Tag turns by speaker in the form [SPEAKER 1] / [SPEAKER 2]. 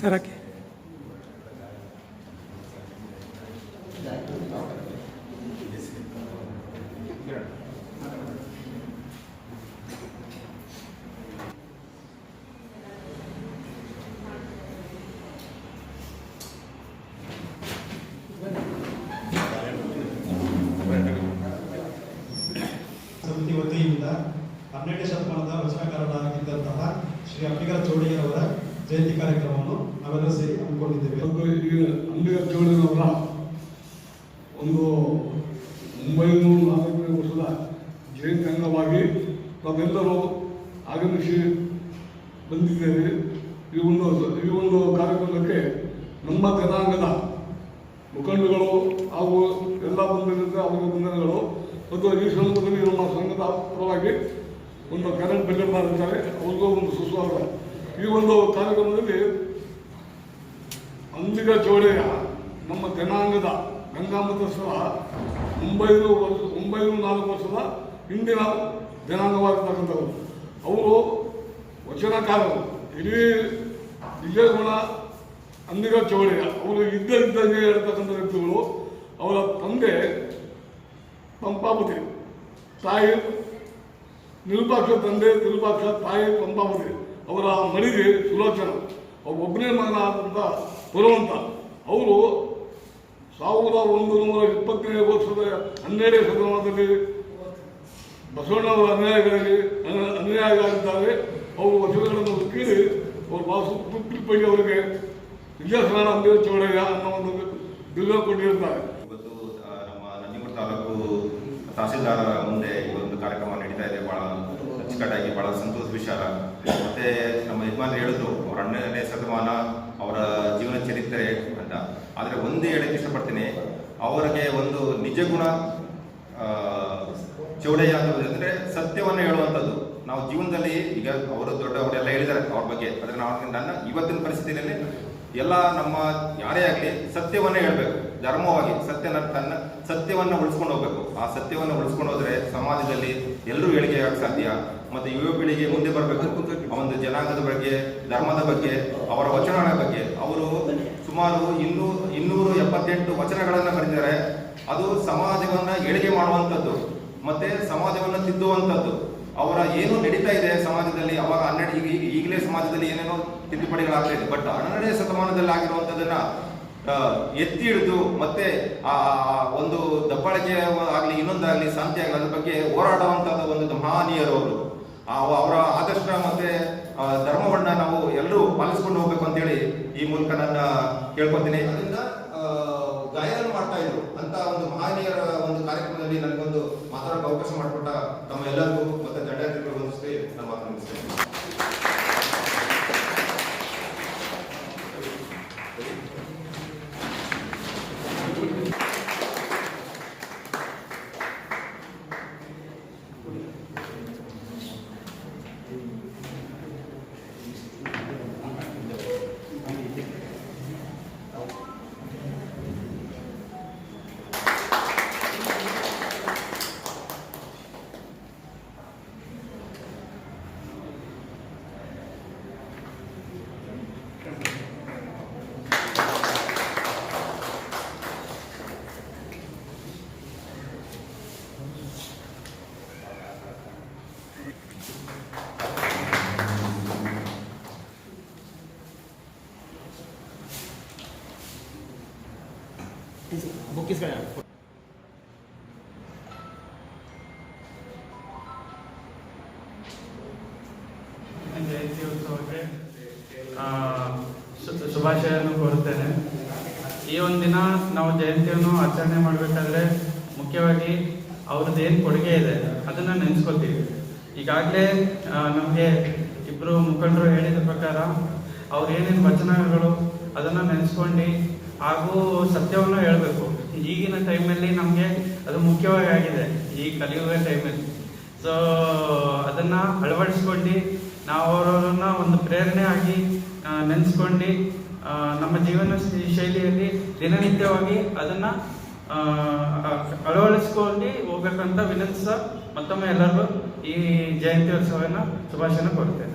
[SPEAKER 1] Sir ಹಾಕಿ
[SPEAKER 2] ಸಮಿತಿ ವತಿಯಿಂದ ಹನ್ನೆರಡನೇ ಶತಮಾನದ ರಚನಾಕಾರರಾಗಿದ್ದಂತಹ ಶ್ರೀ ಅಂಬಿಗರ ಚೌಡಿಯವರ ಜಯಂತಿ ಕಾರ್ಯಕ್ರಮವನ್ನು ನಾವೆಲ್ಲ ಸೇರಿ ಹಮ್ಮಿಕೊಂಡಿದ್ದೇವೆ.
[SPEAKER 3] ಅಂಬಿಗರ ಒಂದು ಒಂಬೈನೂರ ನಾಲ್ಕನೇ ವರ್ಷದ ಜಯಂತಿ ಅಂಗವಾಗಿ ನಾವೆಲ್ಲರೂ ಆಗಮಿಸಿ ಬಂದಿದ್ದೇವೆ. ಈ ಒಂದು ಈ ಒಂದು ಕಾರ್ಯಕ್ರಮಕ್ಕೆ ನಮ್ಮ ಜನಾಂಗದ ಮುಖಂಡಗಳು ಹಾಗೂ ಎಲ್ಲ ಬಂಧುಗಳಿಂದ ಅವರ ಬಂಧನಗಳು ಮತ್ತು ಈ ಸಂದರ್ಭದಲ್ಲಿ ನಮ್ಮ ಸಂಘದ ಪರವಾಗಿ ಒಂದು ಬೆಂಗಳೂರು ಮಾಡಿದ್ದಾರೆ ಅವ್ರಿಗೂ ಒಂದು ಸುಸ್ವಾಗತ. ಈ ಒಂದು ಕಾರ್ಯಕ್ರಮದಲ್ಲಿ ಅಂಬಿಗ ಜೋಡೆಯ ನಮ್ಮ ಜನಾಂಗದ ಗಂಗಾಮತಸ್ವರ ಒಂಬೈನೂರು ವರ್ಷ, ಒಂಬೈನೂರ ನಾಲ್ಕು ವರ್ಷದ ಹಿಂದಿನ ಜನಾಂಗವಾಗಿರ್ತಕ್ಕಂಥವರು. ಅವರು ವಚನಕಾರರು. ಇಡೀ ವಿಜಯಗುಣ ಅಂದಿಗ ಚೌಡೆಯ ಅವರು ಇದ್ದ ಇದ್ದಂಗೆ ಹೇಳ್ತಕ್ಕಂಥ ವ್ಯಕ್ತಿಗಳು, ಅವರ ತಂದೆ ಪಂಪಾಪತಿ, ತಾಯಿ ನಿರುಪಾಕ್ಷ ತಂದೆ ನಿರುಪಾಕ್ಷ ತಾಯಿ ಪಂಪಾವತಿ ಅವರ ಮನೆಗೆ ಸುಲೋಚನ. ಒಬ್ಬನೇ ಮಗನಾದಂಥ ಪುರವಂತ. ಅವರು ಸಾವಿರದ ಒಂದು ನೂರ ಇಪ್ಪತ್ತನೇ ವರ್ಷದ ಹನ್ನೆರಡನೇ ಶತಮಾನದಲ್ಲಿ ಬಸವಣ್ಣವರ ಅನ್ಯಾಯಗಳಲ್ಲಿ ಅನ್ಯಾಯಗಳಾಗಿದ್ದಾರೆ. ಅವರು ವಚನಗಳನ್ನು ಕೇಳಿ ಅವರು ಬಾಸು ತುಪ್ಪಿಪೈ ಅವರಿಗೆ ವಿಜಯಸ್ನಾನ ಅಂಬೇರ ಚೌಡಯ್ಯ ಅನ್ನೋ ಒಂದು ಬಿಲ್ಲ ಕೊಟ್ಟಿರುತ್ತಾರೆ
[SPEAKER 4] ಇವತ್ತು ನಮ್ಮ ನಂಜನಗೂಡು ತಾಲೂಕು ತಹಸೀಲ್ದಾರರ ಮುಂದೆ ಈ ಒಂದು ಕಾರ್ಯಕ್ರಮ ನಡೀತಾ ಇದೆ. ಬಹಳ ಅಚ್ಚುಕಟ್ಟಾಗಿ ಬಹಳ ಸಂತೋಷ ವಿಚಾರ. ಮತ್ತೆ ನಮ್ಮ ಯಜಮಾನ್ ಹೇಳಿದ್ರು, ಅವ್ರ ಹನ್ನೆರಡನೇ ಶತಮಾನ ಅವರ ಜೀವನ ಚರಿತ್ರೆ ಅಂತ. ಆದರೆ ಒಂದೇ ಹೇಳಕ್ಕೆ ಇಷ್ಟಪಡ್ತೀನಿ, ಅವರಿಗೆ ಒಂದು ನಿಜ ಗುಣ ಚೌಡಯ್ಯ ಅಂದ್ರೆ ಸತ್ಯವನ್ನು ಹೇಳುವಂಥದ್ದು. ನಾವು ಜೀವನದಲ್ಲಿ ಈಗ ಅವರು ದೊಡ್ಡವರೆಲ್ಲ ಹೇಳಿದ್ದಾರೆ ಅವ್ರ ಬಗ್ಗೆ. ಆದರೆ ನಾವು ನನ್ನ ಇವತ್ತಿನ ಪರಿಸ್ಥಿತಿಯಲ್ಲಿ ಎಲ್ಲ ನಮ್ಮ ಯಾರೇ ಆಗಲಿ ಸತ್ಯವನ್ನೇ ಹೇಳ್ಬೇಕು. ಧರ್ಮವಾಗಿ ಸತ್ಯನ ತನ್ನ ಸತ್ಯವನ್ನು ಉಳಿಸ್ಕೊಂಡು ಹೋಗ್ಬೇಕು. ಆ ಸತ್ಯವನ್ನು ಉಳಿಸ್ಕೊಂಡು ಹೋದ್ರೆ ಸಮಾಜದಲ್ಲಿ ಎಲ್ಲರೂ ಏಳಿಗೆ ಸಾಧ್ಯ. ಮತ್ತೆ ಯುವ ಪೀಳಿಗೆ ಮುಂದೆ ಬರಬೇಕು. ಒಂದು ಜನಾಂಗದ ಬಗ್ಗೆ, ಧರ್ಮದ ಬಗ್ಗೆ, ಅವರ ವಚನಗಳ ಬಗ್ಗೆ. ಅವರು ಸುಮಾರು ಇನ್ನೂ, ಇನ್ನೂರು ಎಪ್ಪತ್ತೆಂಟು ವಚನಗಳನ್ನು ಬರೆದಿದ್ದಾರೆ ಅದು ಸಮಾಜವನ್ನ ಏಳಿಗೆ ಮಾಡುವಂಥದ್ದು. ಮತ್ತೆ ಸಮಾಜವನ್ನ ತಿದ್ದುವಂಥದ್ದು. ಅವರ ಏನು ನಡೀತಾ ಇದೆ ಸಮಾಜದಲ್ಲಿ, ಅವಾಗ ಹನ್ನೆರಡು, ಈಗ ಈಗ, ಈಗಲೇ ಸಮಾಜದಲ್ಲಿ ಏನೇನೋ ತಿದ್ದುಪಡಿಗಳಾಗ್ತಾ ಇದೆ. ಬಟ್ ಹನ್ನೆರಡನೇ ಶತಮಾನದಲ್ಲಿ ಆಗಿರುವಂಥದ್ದನ್ನ ಎತ್ತಿ ಹಿಡಿದು ಮತ್ತೆ ಆ ಒಂದು ದಬ್ಬಾಳಿಕೆ ಆಗಲಿ, ಇನ್ನೊಂದಾಗಲಿ ಶಾಂತಿ ಆಗಲಿ, ಅದ್ರ ಬಗ್ಗೆ ಹೋರಾಡುವಂತಹ ಒಂದು ಮಹಾನೀಯರು ಅವರು. ಅವರ ಆದರ್ಶ ಮತ್ತೆ ಧರ್ಮವನ್ನ ನಾವು ಎಲ್ಲರೂ ಪಾಲಿಸ್ಕೊಂಡು ಹೋಗ್ಬೇಕು ಅಂತೇಳಿ ಈ ಮೂಲಕ ನನ್ನ ಕೇಳ್ಕೊತೀನಿ ಅದರಿಂದ ಗಾಯನ ಮಾಡ್ತಾ ಇದ್ರು. ಅಂತ ಒಂದು ಮಹಾನೀಯರ ಒಂದು ಕಾರ್ಯಕ್ರಮದಲ್ಲಿ ನನಗೊಂದು ಮಾತಾಡೋಕೆ ಅವಕಾಶ ಮಾಡಿಕೊಟ್ಟ ತಮ್ಮ ಎಲ್ಲರಿಗೂ ಮತ್ತೆ ದಂಡಾಧಿಕಾರಿಗಳು ಹೊಂದಿಸಿ ನಾನು ಮಾತನಾಡಿಸ್ತೇನೆ
[SPEAKER 5] ಆ, ಶು- ಶುಭಾಶಯವನ್ನು ಕೋರುತ್ತೇನೆ. ಈ ಒಂದು ದಿನ ನಾವು ಜಯಂತಿಯನ್ನು ಆಚರಣೆ ಮಾಡಬೇಕಾದ್ರೆ ಮುಖ್ಯವಾಗಿ ಅವ್ರದ್ದು ಏನು ಕೊಡುಗೆ ಇದೆ ಅದನ್ನು ನೆನೆಸ್ಕೊತೀವಿ ಈಗಾಗಲೇ ನಮಗೆ ಇಬ್ಬರು ಮುಖಂಡರು ಹೇಳಿದ ಪ್ರಕಾರ ಅವ್ರು ಏನೇನು ವಚನಗಳು ಅದನ್ನು ನೆನೆಸ್ಕೊಂಡು ಹಾಗೂ ಸತ್ಯವನ್ನು ಹೇಳಬೇಕು. ಈಗಿನ ಟೈಮಲ್ಲಿ ನಮಗೆ ಅದು ಮುಖ್ಯವಾಗಿ ಆಗಿದೆ ಈ ಕಲಿಯುವ ಟೈಮಲ್ಲಿ ಸೊ ಅದನ್ನು ಅಳವಡಿಸ್ಕೊಂಡು ನಾವು ಅವರವರನ್ನು ಒಂದು ಪ್ರೇರಣೆ ಆಗಿ ನೆನೆಸ್ಕೊಂಡು ನಮ್ಮ ಜೀವನ ಶೈಲಿಯಲ್ಲಿ ದಿನನಿತ್ಯವಾಗಿ ಅದನ್ನು ಅಳವಡಿಸ್ಕೊಂಡು ಹೋಗಬೇಕಂತ ವಿನಂತಿಸ ಮತ್ತೊಮ್ಮೆ ಎಲ್ಲರಿಗೂ ಈ ಜಯಂತಿ ಉತ್ಸವನ ಶುಭಾಶಯನ ಕೋರ್ತೇನೆ